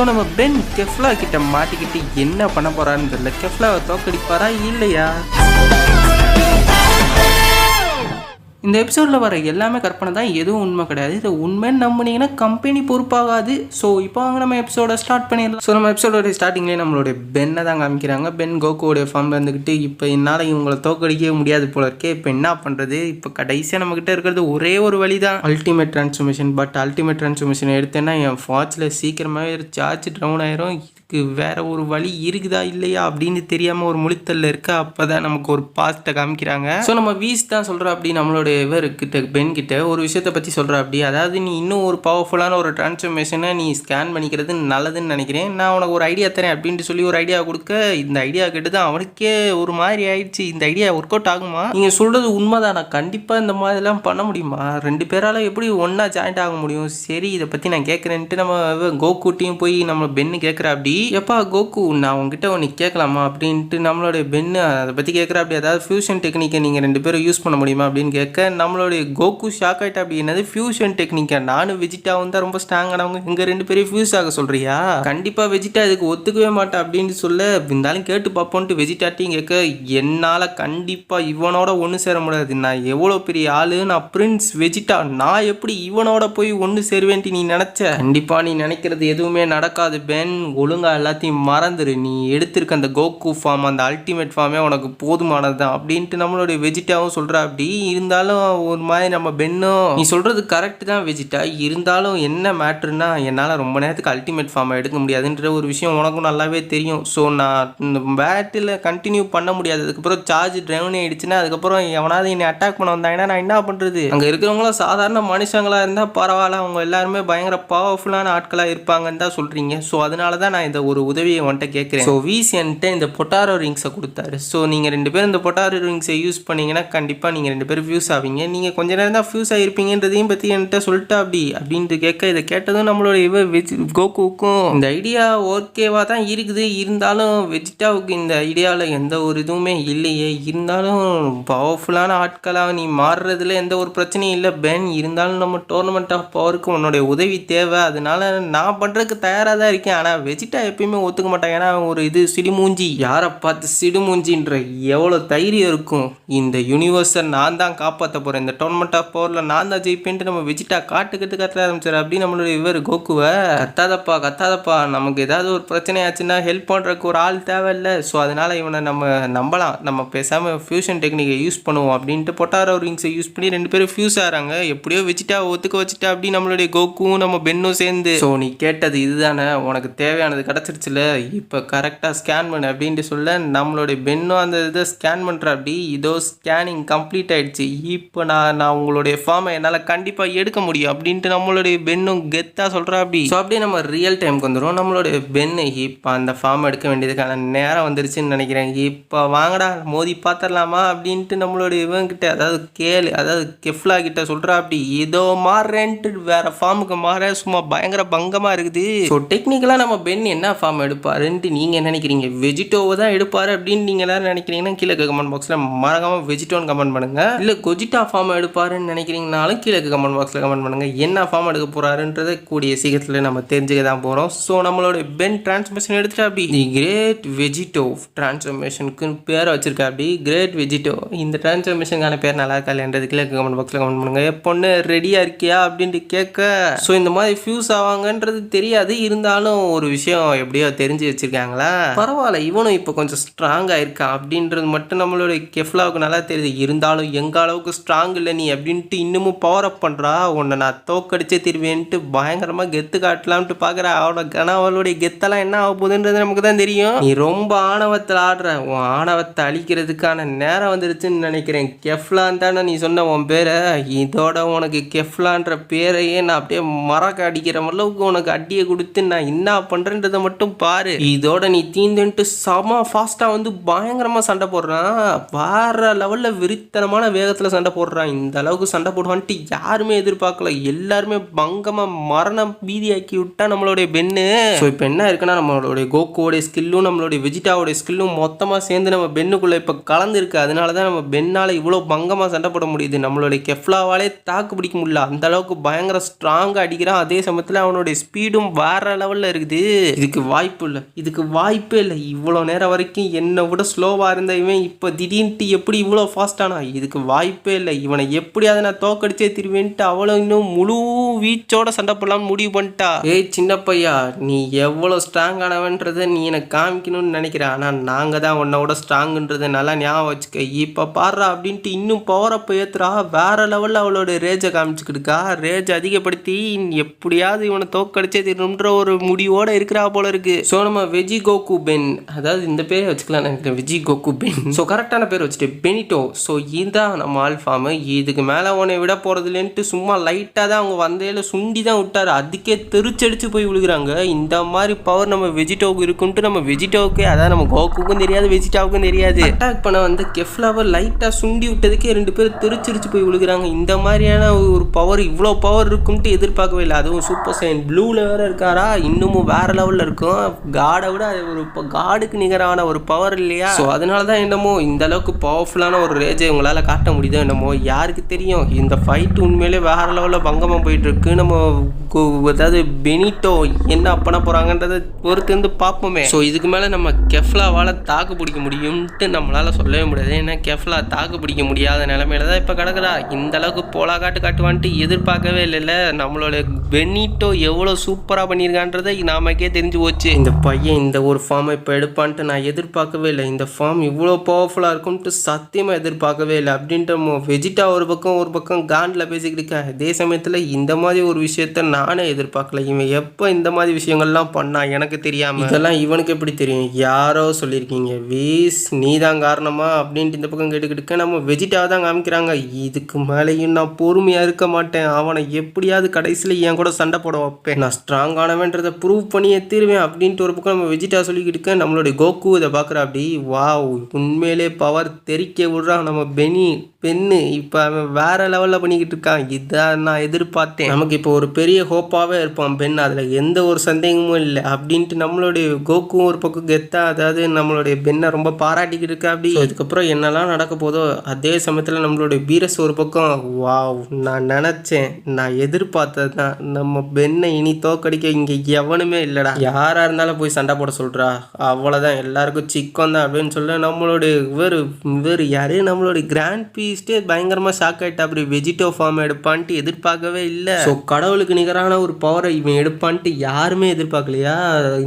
So நம்ம pen கெஃப்லா கிட்ட மாட்டிக்கிட்டு என்ன பண்ண போறான்னு தெரியல. கெஃப்லாவை தோக்கடிப்பாரா இல்லையா? இந்த எபிசோடில் வர எல்லாமே கற்பனை தான் எதுவும் உண்மை கிடையாது. இது உண்மைன்னு நம்புனீங்கன்னா கம்பெனி பொறுப்பாகாது. ஸோ இப்போ வாங்க நம்ம எபிசோட ஸ்டார்ட் பண்ணிடலாம். ஸோ நம்ம எபிசோடோட ஸ்டார்டிங்லேயே நம்மளுடைய பென்னை தான் காமிக்கிறாங்க. பென் கோகோடைய ஃபார்மில் இருந்துக்கிட்டு இப்போ என்னால் இவங்களை தோக்கடிக்கவே முடியாது போல இருக்கே. இப்போ என்ன பண்ணுறது இப்போ கடைசியாக நம்மக்கிட்ட இருக்கிறது ஒரே ஒரு வழி தான் ultimate transformation but ultimate transformation எடுத்தேன்னா என் வாட்சில் சீக்கிரமாகவே சார்ஜ் டவுன் ஆயிரும். வேறு ஒரு வழி இருக்குதா இல்லையா அப்படின்னு தெரியாமல் ஒரு முழித்தல்ல இருக்க அப்போ தான் நமக்கு ஒரு பாஸ்ட்டை காமிக்கிறாங்க. ஸோ நம்ம வீஸ் தான் சொல்கிறோம் அப்படி நம்மளுடைய இவர்கிட்ட பென் கிட்ட ஒரு விஷயத்தை பற்றி சொல்கிறோம் அப்படி. அதாவது நீ இன்னும் ஒரு பவர்ஃபுல்லான ஒரு ட்ரான்ஸ்ஃபர்மேஷனை நீ ஸ்கேன் பண்ணிக்கிறது நல்லதுன்னு நினைக்கிறேன். நான் உனக்கு ஒரு ஐடியா தரேன் அப்படின்ட்டு சொல்லி ஒரு ஐடியா கொடுக்க இந்த ஐடியா கேட்டு தான் அவனுக்கே ஒரு மாதிரி ஆயிடுச்சு. இந்த ஐடியா ஒர்க் அவுட் ஆகுமா? நீங்கள் சொல்கிறது உண்மைதான். நான் கண்டிப்பாக இந்த மாதிரிலாம் பண்ண முடியுமா? ரெண்டு பேரால் எப்படி ஒன்றா ஜாயிண்ட் ஆக முடியும்? சரி இதை பற்றி நான் கேட்குறேன்ட்டு நம்ம இவன் போய் நம்ம பென்னு கேட்குற அப்படி. எப்பா கோகு நான் உங்ககிட்ட ஒன்று கேட்கலாமா அப்படின்ட்டு நம்மளுடைய பென்னு அதை பற்றி கேட்குற அப்படி அதாவது ஃபியூஷன் டெக்னிக்கை நீங்கள் ரெண்டு பேரும் யூஸ் பண்ண முடியுமா அப்படின்னு கேட்க நம்மளுடைய கோகு ஷாக் ஆகிட்ட அப்படி என்னது? ஃபியூஷன் டெக்னிக்கா நானும் வெஜிட்டாவும் தான் ரொம்ப ஸ்ட்ராங்கானவங்க இங்கே ரெண்டு பேரும் ஃபியூஸ் ஆக சொல்கிறியா கண்டிப்பாக வெஜிட்டா இதுக்கு ஒத்துக்கவே மாட்டேன் அப்படின்னு சொல்ல இருந்தாலும் கேட்டு பார்ப்போன்ட்டு வெஜிட்டாட்டையும் கேட்க என்னால் கண்டிப்பாக இவனோட ஒன்று சேர முடியாது. நான் எவ்வளோ பெரிய ஆளு? நான் பிரின்ஸ் வெஜிட்டா நான் எப்படி இவனோட போய் ஒன்று சேருவேன்ட்டு நீ நினச்ச? கண்டிப்பாக நீ நினைக்கிறது எதுவுமே நடக்காது பென் ஒழுங்கா எல்லாத்தையும் மறந்துடு நீ எடுத்திருக்க அந்த கோகு ஃபார்ம் அந்த அல்டிமேட் ஃபார்மே உனக்கு போதுமானது தான் அப்படின்ட்டு நம்மளுடைய வெஜிட்டாவும் சொல்கிறா அப்படி இருந்தாலும் ஒரு மாதிரி நம்ம பெண்ணும் நீ சொல்கிறது கரெக்ட் தான் வெஜிட்டா இருந்தாலும் என்ன மேட்ருன்னா என்னால் ரொம்ப நேரத்துக்கு அல்டிமேட் ஃபார்மை எடுக்க முடியாதுன்ற ஒரு விஷயம் உனக்கும் நல்லாவே தெரியும். ஸோ நான் இந்த பேட்டில் கண்டினியூ பண்ண முடியாது. அதுக்கப்புறம் சார்ஜ் ட்ரைவன் ஆயிடுச்சுன்னா அதுக்கப்புறம் எவனாவது என்னை அட்டாக் பண்ண வந்தாங்கன்னா நான் என்ன பண்ணுறது அங்கே இருக்கிறவங்களும் சாதாரண மனுஷங்களாக இருந்தால் பரவாயில்ல. அவங்க எல்லாருமே பயங்கர பவர்ஃபுல்லான ஆட்களாக இருப்பாங்கன்னு தான் சொல்கிறீங்க ஸோ அதனால தான் நான் ஒரு உதவியை உன்கிட்ட கேட்குறேன். ஸோ வீஸ் என்கிட்ட இந்த பொட்டாரோ ரிங்ஸை கொடுத்தாரு. ஸோ நீங்கள் ரெண்டு பேரும் இந்த பொட்டாரோ ரிங்ஸை யூஸ் பண்ணீங்கன்னா கண்டிப்பாக நீங்கள் ரெண்டு பேரும் ஃபியூஸ் ஆவீங்க. நீங்கள் கொஞ்ச நேரம் தான் ஃபியூஸ் ஆகிருப்பீங்கன்றதையும் பற்றி என்கிட்ட சொல்லிட்டா அப்படி. அப்படின்ட்டு கேட்க இதை கேட்டதும் நம்மளோட இவ வெஜ் கோகுவுக்கும் இந்த ஐடியா ஓகேவா தான் இருக்குது. இருந்தாலும் வெஜிட்டாவுக்கு இந்த ஐடியாவில் எந்த ஒரு இதுவுமே இல்லையே. இருந்தாலும் பவர்ஃபுல்லான ஆட்களாக நீ மாறுறதுல எந்த ஒரு பிரச்சனையும் இல்லை. பென் இருந்தாலும் நம்ம டோர்னமெண்ட் ஆஃப் பவருக்கு உன்னுடைய உதவி தேவை. அதனால நான் பண்ணுறதுக்கு தயாராக தான் இருக்கேன். ஆனால் வெஜிட்டா எப்பயுமே ஒத்துக்க மாட்டாங்க. ஏன்னா அவங்க ஒரு இது சிடுமூஞ்சி. யாரை பார்த்து சிடுமூஞ்சின்ற எவ்வளோ தைரியம் இருக்கும். இந்த யூனிவர்ஸை நான் தான் காப்பாற்ற போகிறேன் இந்த டோர்னமெண்ட் ஆஃப் பவரில் நான் தான் ஜெயிப்பேன்ட்டு நம்ம வெஜிட்டா காட்டுக்கிட்டு கத்த ஆரம்பிச்சார். அப்படி நம்மளுடைய இவர் கோகுவை கத்தாதப்பா கத்தாதப்பா. நமக்கு ஏதாவது ஒரு பிரச்சனை ஆச்சுன்னா ஹெல்ப் பண்ணுறதுக்கு ஒரு ஆள் தேவையில்ல. ஸோ அதனால் இவனை நம்ம நம்பலாம். நம்ம பேசாமல் ஃபியூஷன் டெக்னிக்கை யூஸ் பண்ணுவோம். அப்படின்ட்டு பொட்டாரோ. ரிங்ஸை யூஸ் பண்ணி ரெண்டு பேரும் ஃபியூஸ் ஆகிறாங்க. எப்படியோ வச்சுட்டா ஒத்துக்க வச்சுட்டா அப்படி நம்மளுடைய கோகுவும் நம்ம பென்னும் சேர்ந்து. ஸோ நீ கேட்டது இதுதானே. உனக்கு தேவையானது கிடச்சிருச்சுல இப்போ கரெக்டாக ஸ்கேன் பண்ணு அப்படின்ட்டு சொல்ல நம்மளுடைய பென்னும் அந்த இதை ஸ்கேன் பண்ணுற அப்படி. இதோ ஸ்கேனிங் கம்ப்ளீட் ஆகிடுச்சு இப்போ நான் நான் உங்களுடைய ஃபார்மை என்னால் கண்டிப்பாக எடுக்க முடியும் அப்படின்ட்டு நம்மளுடைய பென்னும் கெத்தாக சொல்கிறா அப்படி. ஸோ அப்படியே நம்ம ரியல் டைமுக்கு வந்துடும் நம்மளுடைய பென்னு இப்போ அந்த ஃபார்ம் எடுக்க வேண்டியதுக்கான நேரம் வந்துருச்சுன்னு நினைக்கிறேன். இப்போ வாங்கடா மோதி பார்த்துடலாமா அப்படின்ட்டு நம்மளுடைய இவங்கிட்ட அதாவது கேளு அதாவது கெஃப்லா கிட்ட சொல்கிறா அப்படி. ஏதோ மாறுறேன்ட்டு வேறு ஃபார்முக்கு மாற சும்மா பயங்கர பங்கமாக இருக்குது. ஸோ டெக்னிக்கலாக நம்ம பென் என்ன என்ன ஃபார்ம் எடுப்பாருன்ட்டு நீங்கள் நினைக்கிறீங்க? வெஜிடோவை தான் எடுப்பார் அப்படின்னு நீங்கள் எல்லாரும் நினைக்கிறீங்கன்னா கீழே கமெண்ட் பாக்ஸில் மறக்காமல் வெஜிடோன்னு கமெண்ட் பண்ணுங்க. இல்லை கொஜிட்டா ஃபார்ம் எடுப்பாருன்னு நினைக்கிறீங்கனாலும் கீழே கமெண்ட் பாக்ஸில் கமெண்ட் பண்ணுங்கள் என்ன ஃபார்ம் எடுக்க போகிறாருன்றதை கூடிய சீக்கிரத்தில் நம்ம தெரிஞ்சுக்க தான் போகிறோம் ஸோ நம்மளோட பென் டிரான்ஸ்ஃபர்மேஷன் எடுத்துட்டு அப்படி. தி கிரேட் வெஜிடோ டிரான்ஸ்ஃபர்மேஷனுக்கு பேரை வச்சுருக்கா அப்படி. கிரேட் வெஜிடோ இந்த டிரான்ஸ்ஃபர்மேஷனுக்கான பேர் நல்லா இருக்கா இல்லைன்றது கீழே கமெண்ட் பாக்ஸில் கமெண்ட் பண்ணுங்கள் "ஏ பொண்ணு ரெடியாக இருக்கியா? அப்படின்ட்டு கேட்க. ஸோ இந்த மாதிரி ஃபியூஸ் ஆவாங்கன்றது தெரியாது. இருந்தாலும் ஒரு விஷயம் எப்படியோ தெரிஞ்சு வச்சிருக்காங்களா? பரவாயில்ல இவனும் இப்போ கொஞ்சம் ஸ்ட்ராங் ஆயிருக்கா அப்படின்றது மட்டும் நம்மளோட கெஃப்லாவுக்கு நல்லா தெரியுது. இருந்தாலும் எங்க அளவுக்கு ஸ்ட்ராங் இல்லை நீ அப்படின்ட்டு இன்னமும் பவர் அப் பண்ணுறா உன்னை நான் தோக்கடிச்சே திருவேன்ட்டு பயங்கரமாக கெத்து காட்டலாம்ட்டு பார்க்குற அவனோட கனவளுடைய கெத்தெல்லாம் என்ன ஆக போகுதுன்றது நமக்கு தான் தெரியும். நீ ரொம்ப ஆணவத்தில் ஆடுற. உன் ஆணவத்தை அழிக்கிறதுக்கான நேரம் வந்துருச்சுன்னு நினைக்கிறேன். கெஃப்லான் தானே நீ சொன்ன உன் பேரை. இதோட உனக்கு கெஃப்லான்ற பேரையே நான் அப்படியே மறக்க அடிக்கிற அளவுக்கு உனக்கு அடியை கொடுத்து நான் என்ன பண்ணுறேன்றதை அடிக்கிறத மட்டும் பாரு. இதோட நீ தீந்துன்ட்டு செம ஃபாஸ்ட்டாக வந்து பயங்கரமாக சண்டை போடுறான். வேற லெவலில் விரித்தனமான வேகத்தில் சண்டை போடுறான். இந்த அளவுக்கு சண்டை போடுவான்ட்டு யாருமே எதிர்பார்க்கல. எல்லாருமே பங்கமாக மரணம் பீதியாக்கி விட்டா நம்மளுடைய பென்னு ஸோ இப்போ என்ன இருக்குன்னா நம்மளுடைய கோகோடைய ஸ்கில்லும் நம்மளுடைய வெஜிடாவோடைய ஸ்கில்லும் மொத்தமாக சேர்ந்து நம்ம பென்னுக்குள்ளே இப்போ கலந்துருக்கு. அதனால தான் நம்ம பென்னால் இவ்வளோ பங்கமாக சண்டை போட முடியுது. நம்மளுடைய கெஃப்லாவாலே தாக்கு பிடிக்க முடியல. அந்த அளவுக்கு பயங்கர ஸ்ட்ராங்காக அடிக்கிறான். அதே சமயத்தில் அவனுடைய ஸ்பீடும் வேற லெவலில் இருக்குது. இதுக்கு வாய்ப்பு இல்லை. இதுக்கு வாய்ப்பே இல்லை. இவ்வளோ நேரம் வரைக்கும் என்னை விட ஸ்லோவாக இருந்த இவன் இப்போ திடீர்னுட்டு எப்படி இவ்வளோ ஃபாஸ்டானா இதுக்கு வாய்ப்பே இல்லை. இவனை எப்படியாவது நான் தோக்கடிச்சே திருவேன்ட்டு அவ்வளோ இன்னும் முழு வீச்சோட சண்டை போடலாம்னு முடிவு பண்ணிட்டா. ஏய் சின்ன பையா நீ எவ்வளோ ஸ்ட்ராங் ஆனவன்றதை நீ எனக்கு காமிக்கணும்னு நினைக்கிற. ஆனால் நாங்கள் தான் உன்னோட ஸ்ட்ராங்குன்றதை நல்லா ஞாபகம் வச்சுக்க. இப்போ பாடுறா அப்படின்ட்டு இன்னும் பவரப்போ ஏத்துறா. வேற லெவலில் அவளோட ரேஜை காமிச்சுக்கிட்டுக்கா. ரேஜ் அதிகப்படுத்தி எப்படியாவது இவனை தோக்கடிச்சே தீரணுன்ற ஒரு முடிவோட இருக்கிறா போல இருக்கு. ஸோ நம்ம வெஜி கோகு பென் அதாவது இந்த பேரை வச்சுக்கலாம் நினைக்கிறேன். வெஜி கோகு பென் ஸோ கரெக்டான பேர் வச்சுட்டு பெனிட்டோ. ஸோ இதுதான் நம்ம ஆல்ஃபாமு. இதுக்கு மேலே உன்னை விட போகிறதுலேன்ட்டு சும்மா லைட்டாக தான் அவங்க வந்தையில சுண்டி தான் விட்டார். அதுக்கே தெரிச்சடிச்சு போய் விழுகிறாங்க. இந்த மாதிரி பவர் நம்ம வெஜிடோவுக்கு இருக்குன்ட்டு நம்ம வெஜிடோவுக்கு அதாவது நம்ம கோக்குக்கும் தெரியாது வெஜிடாவுக்கும் தெரியாது. அட்டாக் பண்ண வந்து கெஃப்லாவை லைட்டாக சுண்டி விட்டதுக்கே ரெண்டு பேரும் தெரிச்சடிச்சு போய் விழுகிறாங்க. இந்த மாதிரியான ஒரு பவர் இவ்வளோ பவர் இருக்குன்ட்டு எதிர்பார்க்கவே இல்லை. அதுவும் சூப்பர் சைன் ப்ளூவில் வேறு இருக்காரா? இன்னமும் வேற லெவலில் இருக்கும். காடை விட அது ஒரு இப்போ காடுக்கு நிகரான ஒரு பவர் இல்லையா? ஸோ அதனால தான் என்னமோ இந்த அளவுக்கு பவர்ஃபுல்லான ஒரு ரேஜை உங்களால் காட்ட முடியுதோ என்னமோ யாருக்கு தெரியும்? இந்த ஃபைட் உண்மையிலே வேறு லெவலில் பங்கமாக போயிட்டு இருக்குது நம்ம அதாவது பெனிட்டோ என்ன பண்ண போகிறாங்கன்றதை பொறுத்து வந்து பார்ப்போமே. ஸோ இதுக்கு மேலே நம்ம கெஃப்லாவால் தாக்கு பிடிக்க முடியும்ட்டு நம்மளால் சொல்லவே முடியாது. ஏன்னா கெஃப்லா தாக்கு பிடிக்க முடியாத நிலமையில தான் இப்போ கிடக்குறா. இந்த அளவுக்கு போலா காட்டு காட்டுவான்ட்டு எதிர்பார்க்கவே இல்லைல்ல நம்மளோட பெனிட்டோ எவ்வளோ சூப்பராக பண்ணியிருக்கான்றதை நாமக்கே தெரிஞ்சு போச்சு. இந்த பையன் இந்த ஒரு ஃபார்மை இப்போ எடுப்பான்ட்டு நான் எதிர்பார்க்கவே இல்லை. இந்த ஃபார்ம் இவ்வளோ பவர்ஃபுல்லாக இருக்கும்ட்டு சத்தியமாக எதிர்பார்க்கவே இல்லை. அப்படின்ட்டு மோ- வெஜிடா ஒரு பக்கம் ஒரு பக்கம் காண்டில் பேசிக்கிட்டு இருக்கேன் அதே சமயத்தில் இந்த மாதிரி ஒரு விஷயத்த நானே நானே எதிர்பார்க்கல. இவன் எப்போ இந்த மாதிரி விஷயங்கள்லாம் பண்ணா எனக்கு தெரியாமல் இதெல்லாம் இவனுக்கு எப்படி தெரியும்? யாரோ சொல்லியிருக்கீங்க. வீஸ் நீ தான் காரணமா? அப்படின்ட்டு இந்த பக்கம் கேட்டுக்கிட்டு நம்ம வெஜிடாவை தான் காமிக்கிறாங்க. இதுக்கு மேலேயும் நான் பொறுமையாக இருக்க மாட்டேன். அவனை எப்படியாவது கடைசியில் என் கூட சண்டை போட வைப்பேன். நான் ஸ்ட்ராங்கானவன்றதை ப்ரூவ் பண்ணியே தீருவேன் அப்படின்ட்டு ஒரு பக்கம் நம்ம வெஜிடா சொல்லிக்கிட்டு இருக்கேன். நம்மளுடைய கோகு இதை பார்க்குற. அப்படி வாவ் உண்மையிலே பவர் தெறிக்க விடுறான் நம்ம பெனி. பெண்ணு இப்போ அவன் வேறு லெவலில் பண்ணிக்கிட்டு இருக்கான். இதான் நான் எதிர்பார்த்தேன். நமக்கு இப்போ ஒரு பெரிய ஹோப்பாகவே இருப்பான் பெண். அதில் எந்த ஒரு சந்தேகமும் இல்லை. அப்படின்ட்டு நம்மளுடைய கோக்கும் ஒரு பக்கம் கெத்தா அதாவது நம்மளுடைய பெண்ணை ரொம்ப பாராட்டிக்கிட்டு இருக்கா அப்படி. So, இதுக்கப்புறம் என்னெல்லாம் நடக்க போதோ அதே சமயத்தில் நம்மளுடைய பீரஸ் ஒரு பக்கம் வாவ் நான் நினச்சேன் நான் எதிர்பார்த்தது தான். நம்ம பெண்ணை இனி தோக்கடிக்க இங்கே எவனுமே இல்லைடா. யாராக இருந்தாலும் போய் சண்டை போட சொல்கிறா அவ்வளோதான் எல்லாருக்கும் சிக்கம் தான். அப்படின்னு சொல்ல நம்மளுடைய இவர் இவர் யாரு? நம்மளுடைய கிராண்ட் பீஸ்டே பயங்கரமாக ஷாக் ஆகிட்டா அப்படி வெஜிடோ ஃபார்ம் எடுப்பான்ட்டு எதிர்பார்க்கவே இல்லை. ஸோ கடவுளுக்கு நிகரான ஒரு பவரை இவன் எடுப்பான்ட்டு யாருமே எதிர்பார்க்கலையா?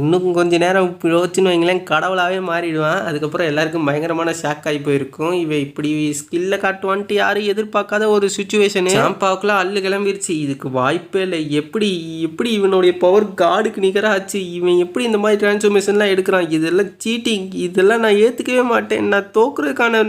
இன்னும் கொஞ்சம் நேரம் யோசிச்சுன்னு வைங்களேன் கடவுளாகவே மாறிடுவான். அதுக்கப்புறம் எல்லாருக்கும் பயங்கரமான ஷாக் ஆகி போயிருக்கும். இவன் இப்படி ஸ்கில்லை காட்டுவான்ட்டு யாரும் எதிர்பார்க்காத ஒரு சுச்சுவேஷனு சாம்பாவுக்குலாம் அல்லு கிளம்பிருச்சு. இதுக்கு வாய்ப்பே இல்லை. எப்படி எப்படி இவனுடைய பவர் காடுக்கு நிகராச்சு? இவன் எப்படி இந்த மாதிரி டிரான்ஸ்ஃபர்மேஷன்லாம் எடுக்கிறான்? இதெல்லாம் சீட்டிங் இதெல்லாம் நான் ஏற்றுக்கவே மாட்டேன். நான் தோக்குறதுக்கான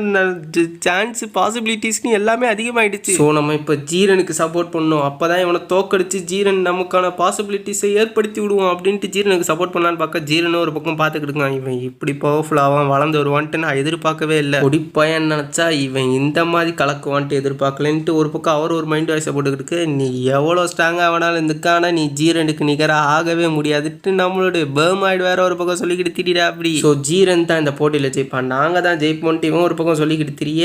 சான்ஸ் பாசிபிலிட்டிஸ்னு எல்லாமே அதிகமாயிடுச்சு. ஸோ நம்ம இப்போ ஜீரனுக்கு சப்போர்ட் பண்ணோம் அப்போ தான் இவனை தோக்கடிச்சு ஜீரன் நமக்கான பாசிபிலிட்டிஸை ஏற்படுத்தி விடுவோம் அப்படின்ட்டு ஜீரனுக்கு சப்போர்ட் பண்ணலான்னு பார்க்க ஜீரனும் ஒரு பக்கம் பார்த்துக்கிட்டு இருக்கான். இவன் இப்படி பவர்ஃபுல்லாவான் வளர்ந்து வருவான்ட்டு நான் எதிர்பார்க்கவே இல்லை. ஒடிப்பயன் நினச்சா இவன் இந்த மாதிரி கலக்குவான்ட்டு எதிர்பார்க்கலன்ட்டு ஒரு பக்கம் அவர் ஒரு மைண்ட் வாய்ஸை போட்டுக்கிட்டு இருக்கு. நீ எவ்வளோ ஸ்ட்ராங்காக வேணாலும் இருந்துக்கான நீ ஜீரனுக்கு நிகராக ஆகவே முடியாதுட்டு நம்மளுடைய பேர்மாய்டு வேற ஒரு பக்கம் சொல்லிக்கிட்டு திடீரா அப்படி. ஸோ ஜீரன் தான் இந்த போட்டியில் ஜெயிப்பான். நாங்கள் தான் ஜெயிப்போன்ட்டு இவன் ஒரு பக்கம் சொல்லிக்கிட்டு தெரிய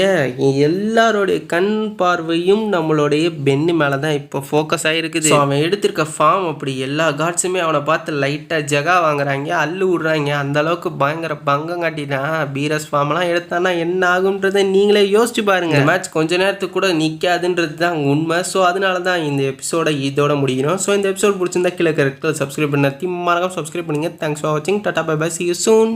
எல்லாரோடைய கண் பார்வையும் நம்மளுடைய பென்னு மேலே தான் இப்போ ஃபோக்கஸ் ஆகிருக்குது அவன் எடுத்து எடுத்திருக்க ஃபார்ம் அப்படி எல்லா காட்ஸுமே அவனை பார்த்து லைட்டாக ஜெகா வாங்குறாங்க அள்ளு விடுறாங்க. அந்தளவுக்கு பயங்கர பங்கம் காட்டிட்டான் பீரஸ் ஃபார்ம்லாம் எடுத்தானா என்ன ஆகுன்றதை நீங்களே யோசிச்சு பாருங்க. மேட்ச் கொஞ்ச நேரத்துக்கு கூட நிற்காதுன்றது தான் உண்மை. ஸோ அதனால தான் இந்த எபிசோடை இதோட முடிக்கணும் ஸோ இந்த எபிசோட் பிடிச்சிருந்தா கீழே கரெக்டாக சப்ஸ்கிரைப் பண்ண மறக்காம சப்ஸ்கிரைப் பண்ணுங்க. தேங்க்ஸ் ஃபார் வாட்சிங் tata bye bye see you soon